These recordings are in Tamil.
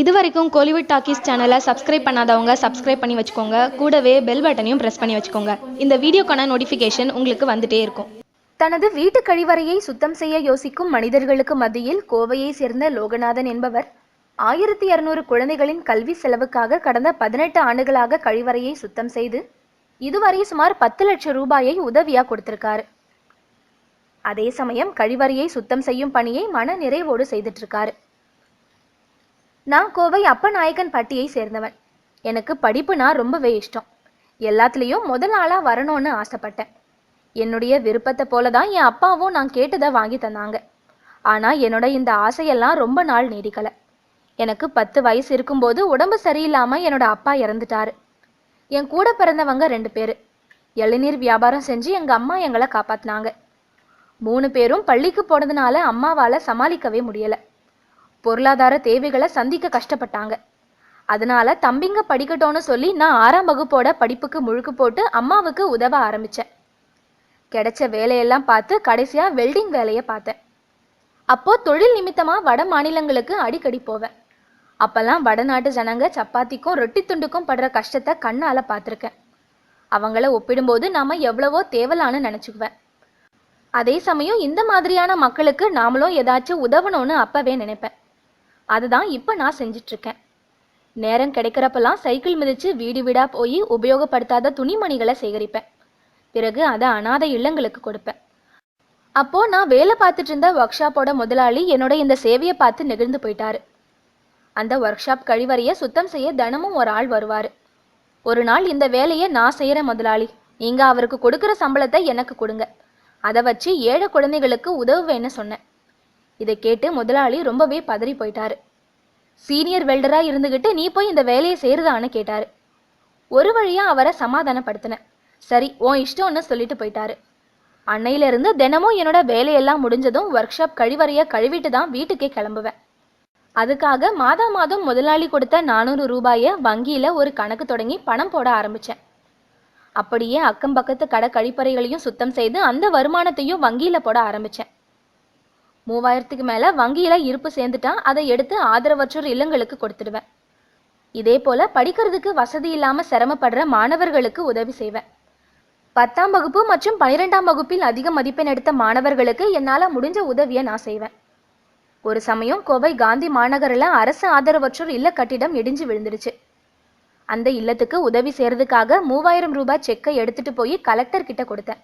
இது வரைக்கும் கோலிவுட் டாக்கீஸ் சேனலை சப்ஸ்கிரைப் பண்ணாதவங்க சப்ஸ்கிரைப் பண்ணி வச்சுக்கோங்க. கூடவே பெல் பட்டனையும் ப்ரெஸ் பண்ணி வச்சுக்கோங்க. இந்த வீடியோக்கான நோட்டிஃபிகேஷன் உங்களுக்கு வந்துட்டே இருக்கும். தனது வீட்டு கழிவறையை சுத்தம் செய்ய யோசிக்கும் மனிதர்களுக்கு மத்தியில் கோவையை சேர்ந்த லோகநாதன் என்பவர் ஆயிரத்தி இருநூறு குழந்தைகளின் கல்வி செலவுக்காக கடந்த பதினெட்டு ஆண்டுகளாக கழிவறையை சுத்தம் செய்து இதுவரை சுமார் பத்து லட்சம் ரூபாயை உதவியாக கொடுத்திருக்காரு. அதே சமயம் கழிவறையை சுத்தம் செய்யும் பணியை மன நிறைவோடு செய்துட்டு இருக்காரு. நான் கோவை அப்பநாயக்கன் பட்டியை சேர்ந்தவன். எனக்கு படிப்புனா ரொம்பவே இஷ்டம். எல்லாத்துலேயும் முதல் ஆளாக வரணும்னு ஆசைப்பட்டேன். என்னுடைய விருப்பத்தை போல தான் என் அப்பாவும் நான் கேட்டதை வாங்கி தந்தாங்க. ஆனால் என்னோட இந்த ஆசையெல்லாம் ரொம்ப நாள் நீடிக்கலை. எனக்கு பத்து வயசு இருக்கும்போது உடம்பு சரியில்லாமல் என்னோட அப்பா இறந்துட்டாரு. என் கூட பிறந்தவங்க ரெண்டு பேர். இளநீர் வியாபாரம் செஞ்சு எங்கள் அம்மா எங்களை காப்பாத்தினாங்க. மூணு பேரும் பள்ளிக்கு போனதுனால அம்மாவால் சமாளிக்கவே முடியலை. பொருளாதார தேவைகளை சந்திக்க கஷ்டப்பட்டாங்க. அதனால தம்பிங்க படிக்கட்டோன்னு சொல்லி நான் ஆறாம் வகுப்போட படிப்புக்கு முழுக்கு போட்டு அம்மாவுக்கு உதவ ஆரம்பித்தேன் கிடைச்ச வேலையெல்லாம் பார்த்து கடைசியாக வெல்டிங் வேலையை பார்த்தேன். அப்போ தொழில் நிமித்தமாக வட மாநிலங்களுக்கு அடிக்கடி போவேன். அப்பெல்லாம் வடநாட்டு ஜனங்க சப்பாத்திக்கும் ரொட்டி துண்டுக்கும் படுற கஷ்டத்தை கண்ணால் பார்த்துருக்கேன். அவங்கள ஒப்பிடும்போது நாம் எவ்வளவோ தேவலான்னு நினச்சிக்குவேன். அதே சமயம் இந்த மாதிரியான மக்களுக்கு நாமளும் ஏதாச்சும் உதவணும்னு அப்போவே நினைப்பேன். அதுதான் இப்போ நான் செஞ்சிட்ருக்கேன். நேரம் கிடைக்கிறப்பெல்லாம் சைக்கிள் மிதித்து வீடு வீடாக போய் உபயோகப்படுத்தாத துணிமணிகளை சேகரிப்பேன். பிறகு அதை அனாதை இல்லங்களுக்கு கொடுப்பேன். அப்போது நான் வேலை பார்த்துட்டு இருந்த ஒர்க் ஷாப்போட முதலாளி என்னோட இந்த சேவையை பார்த்து நெகிழ்ந்து போயிட்டாரு. அந்த ஒர்க் ஷாப் கழிவறையை சுத்தம் செய்ய தினமும் ஒரு ஆள் வருவார். ஒரு நாள் இந்த வேலையை நான் செய்கிற முதலாளி நீங்கள் அவருக்கு கொடுக்குற சம்பளத்தை எனக்கு கொடுங்க. அதை வச்சு ஏழை குழந்தைகளுக்கு உதவுவேன்னு சொன்னேன். இதை கேட்டு முதலாளி ரொம்பவே பதறி போயிட்டாரு. சீனியர் வெல்டரா இருந்துகிட்டு நீ போய் இந்த வேலையை செய்யறதான்னு கேட்டாரு. ஒரு வழியா அவரை சமாதானப்படுத்தினேன் சரி உன் இஷ்டம்னு சொல்லிட்டு போயிட்டாரு. அன்னையிலிருந்து தினமும் என்னோட வேலையெல்லாம் முடிஞ்சதும் ஒர்க் ஷாப் கழிவறைய கழுவிட்டு தான் வீட்டுக்கே கிளம்புவேன். அதுக்காக மாதா மாதம் முதலாளி கொடுத்த நானூறு ரூபாயை வங்கியில ஒரு கணக்கு தொடங்கி பணம் போட ஆரம்பிச்சேன். அப்படியே அக்கம் பக்கத்து கடை கழிப்பறைகளையும் சுத்தம் செய்து அந்த வருமானத்தையும் வங்கியில போட ஆரம்பிச்சேன். மூவாயிரத்துக்கு மேலே வங்கியில் இருப்பு சேர்ந்துட்டா அதை எடுத்து ஆதரவற்றோர் இல்லங்களுக்கு கொடுத்துடுவேன். இதே போல் படிக்கிறதுக்கு வசதி இல்லாமல் சிரமப்படுற மாணவர்களுக்கு உதவி செய்வேன். பத்தாம் வகுப்பு மற்றும் பனிரெண்டாம் வகுப்பில் அதிக மதிப்பெண் எடுத்த மாணவர்களுக்கு என்னால் முடிஞ்ச உதவியை நான் செய்வேன். ஒரு சமயம் கோவை காந்தி மாநகரில் அரசு ஆதரவற்றோர் இல்ல கட்டிடம் இடிஞ்சு விழுந்துடுச்சு அந்த இல்லத்துக்கு உதவி செய்கிறதுக்காக மூவாயிரம் ரூபாய் செக்கை எடுத்துட்டு போய் கலெக்டர் கிட்ட கொடுத்தேன்.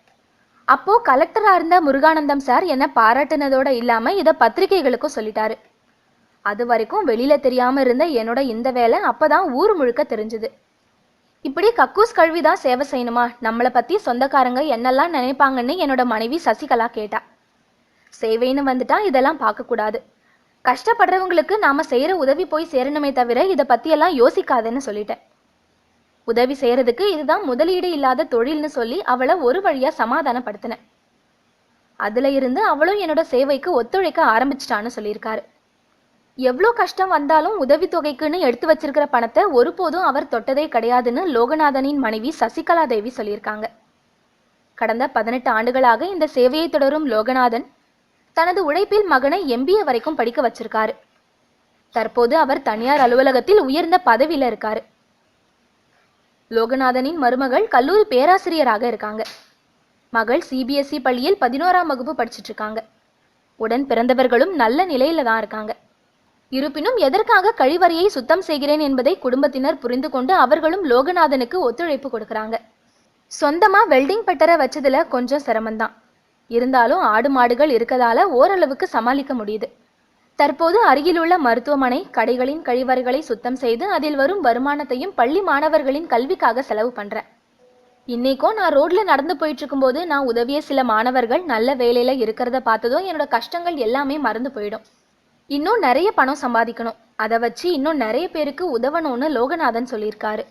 அப்போ கலெக்டரா இருந்த முருகானந்தம் சார் என்ன பாராட்டினதோட இல்லாம இதை பத்திரிகைகளுக்கும் சொல்லிட்டாரு. அது வரைக்கும் வெளியில தெரியாம இருந்த என்னோட இந்த வேலை அப்பதான் ஊர் முழுக்க தெரிஞ்சுது. இப்படி கக்கூஸ் கல்வி தான் சேவை செய்யணுமா? நம்மளை பத்தி சொந்தக்காரங்க என்னெல்லாம் நினைப்பாங்கன்னு என்னோட மனைவி சசிகலா கேட்டா. சேவைன்னு வந்துட்டா இதெல்லாம் பார்க்கக்கூடாது கஷ்டப்படுறவங்களுக்கு நாம செய்யற உதவி போய் சேரணுமே தவிர இதை பத்தியெல்லாம் யோசிக்காதேன்னு சொல்லிட்டேன். உதவி செய்யறதுக்கு இதுதான் முதலீடு இல்லாத தொழில்னு சொல்லி அவளை ஒரு வழியா சமாதானப்படுத்தினேன் அதுல இருந்து அவளும் என்னோட சேவைக்கு ஒத்துழைக்க ஆரம்பிச்சிட்டான்னு சொல்லியிருக்காரு. எவ்வளோ கஷ்டம் வந்தாலும் உதவித்தொகைக்குன்னு எடுத்து வச்சிருக்கிற பணத்தை ஒருபோதும் அவர் தொட்டதே கிடையாதுன்னு லோகநாதனின் மனைவி சசிகலா தேவி சொல்லியிருக்காங்க. கடந்த பதினெட்டு ஆண்டுகளாக இந்த சேவையை தொடரும் லோகநாதன் தனது உழைப்பில் மகனை எம்பிஏ வரைக்கும் படிக்க வச்சிருக்காரு. தற்போது அவர் தனியார் அலுவலகத்தில் உயர்ந்த பதவியில இருக்காரு. லோகநாதனின் மருமகள் கல்லூரி பேராசிரியராக இருக்காங்க. மகள் சிபிஎஸ்இ பள்ளியில் பதினோராம் வகுப்பு படிச்சுட்டு இருக்காங்க உடன் பிறந்தவர்களும் நல்ல நிலையில தான் இருக்காங்க. இருப்பினும் எதற்காக கழிவறையை சுத்தம் செய்கிறேன் என்பதை குடும்பத்தினர் புரிந்து கொண்டு அவர்களும் லோகநாதனுக்கு ஒத்துழைப்பு கொடுக்கறாங்க. சொந்தமா வெல்டிங் பட்டரை வச்சதுல கொஞ்சம் சிரமம்தான். இருந்தாலும் ஆடு மாடுகள் இருக்கதால ஓரளவுக்கு சமாளிக்க முடியுது. தற்போது அருகிலுள்ள மருத்துவமனை கடைகளின் கழிவறைகளை சுத்தம் செய்து அதில் வரும் வருமானத்தையும் பள்ளி மாணவர்களின் கல்விக்காக செலவு பண்றேன். இன்னைக்கோ நான் ரோட்ல நடந்து போயிட்டு இருக்கும்போது நான் உதவிய சில மாணவர்கள் நல்ல வேலையில இருக்கிறத பார்த்ததும் என்னோட கஷ்டங்கள் எல்லாமே மறந்து போயிடும். இன்னும் நிறைய பணம் சம்பாதிக்கணும். அதை வச்சு இன்னும் நிறைய பேருக்கு உதவணும்னு லோகநாதன் சொல்லியிருக்காரு.